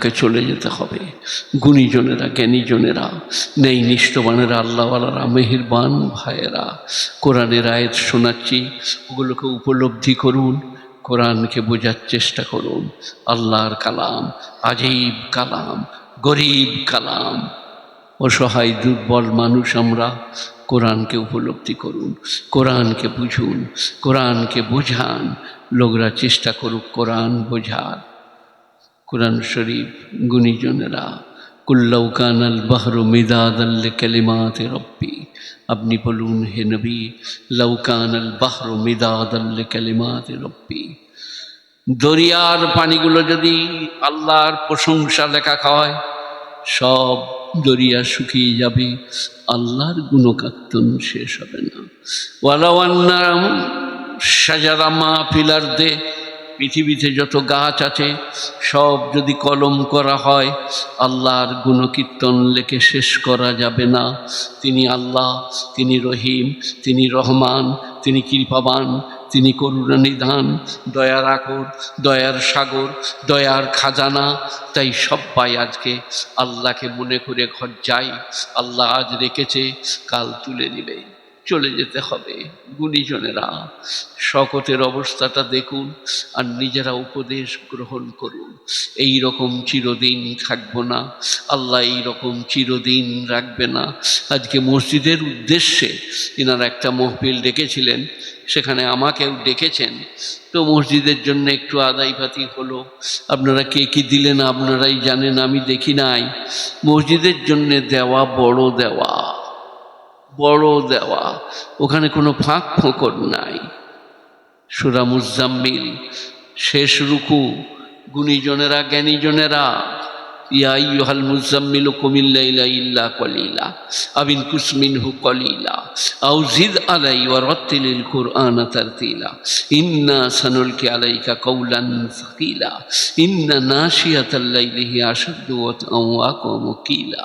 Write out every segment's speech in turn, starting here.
কে চলে যেতে হবে? গুণীজনেরা, জ্ঞানীজনেরা নেই নিষ্ঠবানেরা আল্লাহওয়ালারা, মেহেরবান ভাইয়েরা, কোরআনের আয়াত শোনাচ্ছি, ওগুলোকে উপলব্ধি করুন, কোরআনকে বোঝার চেষ্টা করুন। আল্লাহর কালাম, আজীব কালাম, গরিব কালাম। অসহায়, দুর্বল মানুষ আমরা কোরআনকে উপলব্ধি করুন, কোরআনকে বুঝুন, কোরআনকে বোঝান। লোকরা চেষ্টা করুক কোরআন বোঝার। কোরআন শরীফ গুণীজনেরা কুল্লাউকান আল বাহরু মিদাদ আল কালিমাত রব্বি আপনি বলুন, হে নবী লৌকান আল বাহরু মিদাদ আল কালিমাত রব্বি দরিয়ার পানিগুলো যদি আল্লাহর প্রশংসা লেখা হয় সব দরিয়া শুকিয়ে যাবে, আল্লাহর গুণকাত্তন শেষ হবে না। ওয়ালাওয়ান্নারাম সাজারামা পিলার দে পৃথিবীতে যত গাছ আছে, সব যদি কলম করা হয়, আল্লাহর গুণকীর্তন লেখে শেষ করা যাবে না। তিনি আল্লাহ, তিনি রহিম, তিনি রহমান, তিনি কৃপাবান, তিনি করুণানিধান দয়ার আকর, দয়ার সাগর, দয়ার খাজানা। তাই সবাই আজকে আল্লাহকে মনে করে ঘর যাই, আল্লাহ আজ রেখেছে, কাল তুলে নিবে। চলে যেতে হবে। গুণীজনেরা, শকতের অবস্থাটা দেখুন আর নিজেরা উপদেশ গ্রহণ করুন। এই রকম চিরদিন থাকব না, আল্লাহ এই রকম চিরদিন রাখবে না। আজকে মসজিদের উদ্দেশ্যে এনারা একটা মহফিল ডেকেছিলেন, সেখানে আমাকেও ডেকেছেন। তো মসজিদের জন্য একটু আদায় পাতি হলো। আপনারা কে কী দিলেন আপনারাই জানেন, আমি দেখি নাই। মসজিদের জন্যে দেওয়া বড় দেওয়া। বড় দেওয়া। ওখানে কোনো ফাঁক ফোঁকর নাই। সুরা মুজাম্মিল, শেষ রুকু, গুণীজনেরা, জ্ঞানীজনেরা, ইয়া ইয়ুহাল মুজাম্মিল কুমিল্লা ইল্লা কলিলা, আবিন কুসমিন হু কলিলা আউ জিদ আলাই ওয়া রত্তিলিল কুরআন তারতিলা, ইন্না সানুলকি আলাইকা কৌলান সাকিলা, ইন্না নাশিয়াতাল লাইলিহি আশাদ্দু ওয়া আকওয়ামু কিলা।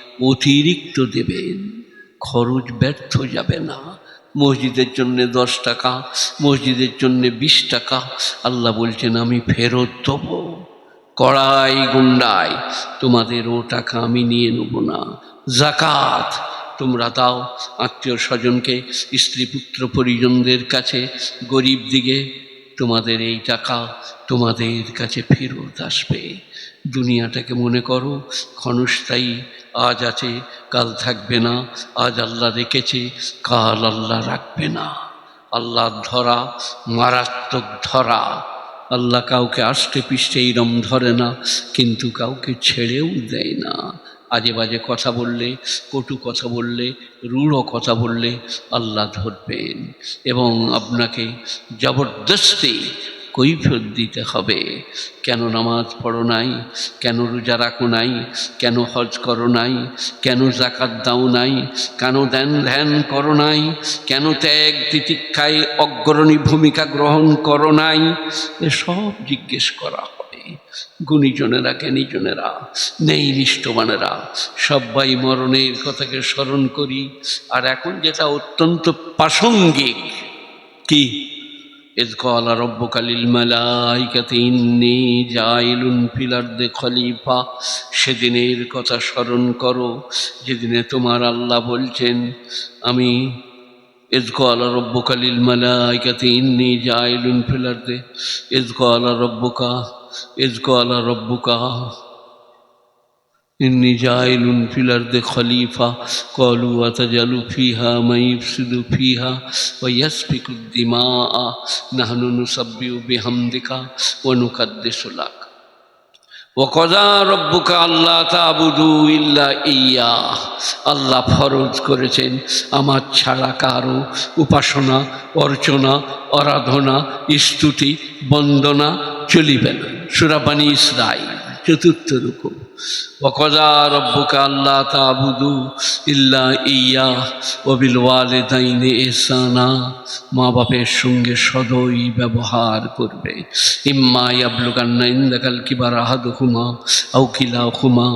অতিরিক্ত দেবেন। খরচ ব্যর্থ যাবে না। মসজিদের জন্য দশ টাকা, মসজিদের জন্য বিশ টাকা। আল্লাহ বলছেন, আমি ফেরত দেবো। কড়াই গুন্ডাই তোমাদের ও টাকা আমি নিয়ে নেব না। জাকাত তোমরা দাও। আত্মীয় স্বজনকে, স্ত্রী পুত্র পরিজনদের কাছে, গরিব দিকে তোমাদের এই টাকা তোমাদের কাছে ফেরত আসবে। দুনিয়াটাকে মনে করো, ক্ষণস্থায়ী, আজ আছে, কাল থাকবে না, আজ আল্লাহ রেখেছে, কাল আল্লাহ রাখবে না। আল্লাহ ধরা, মারাত্মক ধরা। আল্লাহ কাউকে আষ্টে পিষ্টে এইরম ধরে না, কিন্তু কাউকে ছেড়েও দেয় না। আজে বাজে কথা বললে, কটু কথা বললে, রূঢ় কথা বললে আল্লাহ ধরবেন এবং আপনাকে জবরদস্তি কৈফিয়ত দিতে হবে। কেন নামাজ পড়ো নাই? কেন রোজা রাখো নাই? কেন হজ করো নাই? কেন জাকাত দাও নাই? কেন ধ্যান ধ্যান করো নাই? কেন ত্যাগ তিতিক্ষায় অগ্রণী ভূমিকা গ্রহণ করো নাই? এসব জিজ্ঞেস করা গুণীজনেরা জ্ঞানীজনেরা নেই নিষ্ঠবানেরা সবাই মরণের কথাকে স্মরণ করি আর এখন যেটা অত্যন্ত প্রাসঙ্গিক কি إذ قال ربك للملائكة إني جاعل في الأرض খলিফা সেদিনের কথা স্মরণ করো যেদিনে তোমার আল্লাহ বলছেন আমি إذ قال ربك للملائكة إني جاعل في الأرض إذ قال ربك إذ قال ربك إني جاعل في الأرض خليفة قالوا وتجعل فيها من يفسد فيها ويسفك الدماء نحن نسبح بحمدك ونقدس لك আল্লাহ তাবুদু ইল্লা ইয়া। আল্লাহ ফরজ করেছেন আমার ছাড়া কারও উপাসনা, অর্চনা, আরাধনা, স্তুতি, বন্দনা চলিবে না। সুরাবাণী ইসরাই চতুর্থ রূপ ওবিল ওয়ালেদাইনে মা বাপের সঙ্গে সদয় ব্যবহার করবে। ইম্মা কিলাহুমা।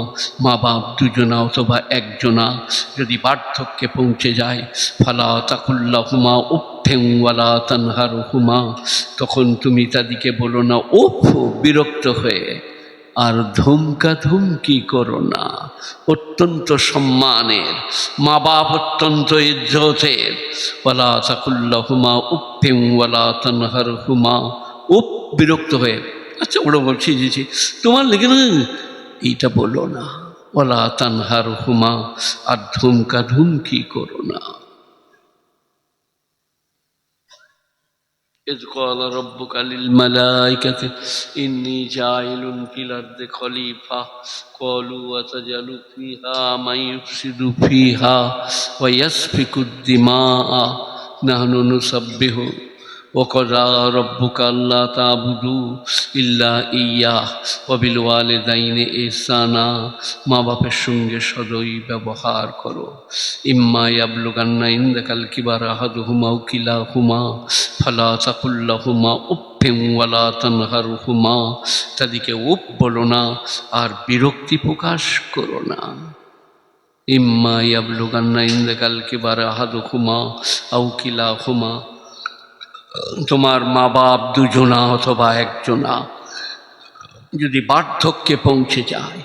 মা বাপ দুজনা অথবা একজনা যদি বার্ধক্যে পৌঁছে যায়, ফালা তাকুল্লাহুমা উফেং ওয়ালা তানহারুহুমা। তখন তুমি তাদিকে বলো না উফ বিরক্ত হয়ে আর ধুমকা ধুমকি করো না। অত্যন্ত সম্মানের মা বাপ অত্যন্ত ইজ্জতের। ওয়ালা তাকুল্লাহুমা উফেং ওয়ালা তানহার হুমা উপ বিরক্ত হয়ে আচ্ছা ওরা বলছি, জি তোমার লেগে না, এইটা বলো না। ওলা তানহার হুমা আর ধুমকা ধুমকি করো না। إذ قال ربك للملائكة إني جاعل في الأرض خليفة قالوا وتجعل فيها من يفسد فيها ويسفك الدماء نحن نسبح وقضى ربك ألا تعبدوا إلا إياه وبالوالدين إحسانا মা বাপের সঙ্গে সদয় ব্যবহার করো ইম্মা ইয়াবলুগান্না ইন্দাকাল কিবার আহাদুহুমা ও কিলাহুমা ফালা তাকুল্লাহুমা উফেম ওয়ালা তানহারুহুমা তাদেরকে উপ বলো না আর বিরক্তি প্রকাশ করো না ইম্মা ইয়াবলুগান্না ইন্দাকাল কিবার আহাদুহুমা আও কিলাহুমা তোমার মা বাপ দুজনা অথবা একজনা যদি বার্ধক্যে পৌঁছে যায়,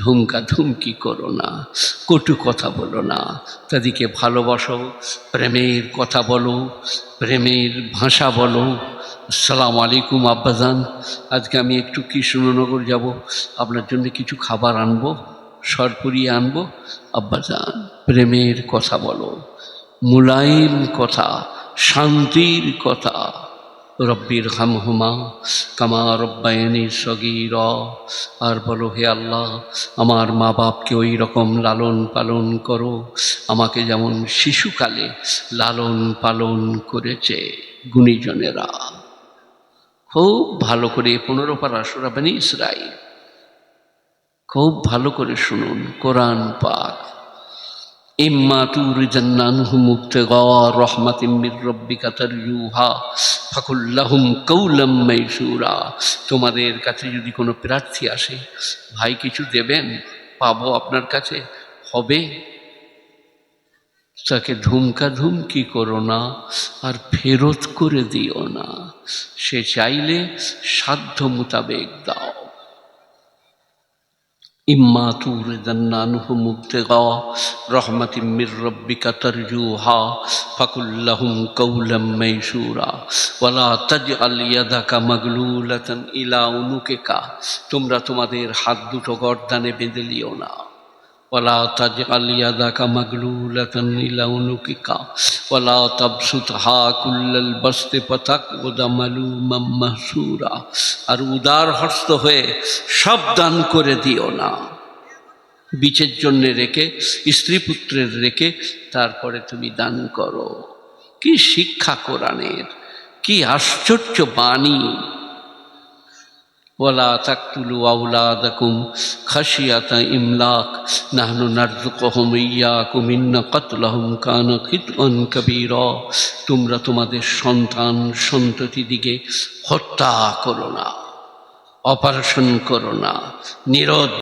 ধুমকা ধুমকি করো না, কটু কথা বলো না, তাদেরকে ভালোবাসো, প্রেমের কথা বলো, প্রেমের ভাষা বলো। আসসালামু আলাইকুম, আব্বাজান। আজকে আমি একটু কৃষ্ণনগর যাব, আপনার জন্য কিছু খাবার আনব সরপুরিয়ে আনব। আব্বাজান, প্রেমের কথা বলো, মুলায়ম কথা শান্তির কথা। রব্বির হামহুমা, কামা রব্বায়নি সগির। আর বলো হে আল্লাহ, আমার মা বাপকে ওই রকম লালন পালন করো, আমাকে যেমন শিশুকালে লালন পালন করেছে গুণীজনেরা। খুব ভালো করে পনেরো পারা সুরাবানি ইসরাই খুব ভালো করে শুনুন কোরআন পাক। তোমাদের কাছে যদি কোনো প্রার্থী আসে, ভাই কিছু দেবেন? পাবো আপনার কাছে। হবে? তাকে ধুমকা ধুমকি করো না আর ফেরত করে দিও না। সে চাইলে সাধ্য মোতাবেক দাও। ইম্মা তুরিদান্না ابتغاء رحمة من ربك ترجوها তারজুহা لهم قولا ميسورا ولا تجعل يدك مغلولة إلى عنقك তোমরা তোমাদের হাত দুটো গর্দানে বেঁধে লিও না ওয়ালা তাজআল ইয়াদাকা মাগলুলাতান ইলা উনুকিকা ওয়ালা তাবসুতহা কুল্লাল বাসতি ফাতাকুদা মালুমাম মাহসুরা আর উদার হস্ত হয়ে সব দান করে দিও না। বিচের জন্য রেখে, স্ত্রী পুত্রের রেখে তারপরে তুমি দান করো। কি শিক্ষা কোরআনের, কি আশ্চর্য বাণী। ওলা তাকতুলু আউলাদাকুম খাসিয়াতা ইমলাক, নাহনু নারযুকুহুম ইয়াকুম, ইন্না কান কানা খিতআন কাবীরা। তোমরা তোমাদের সন্তান সন্ততি দিকে হত্যা করো না, অপারেশন করো না, নিরোধ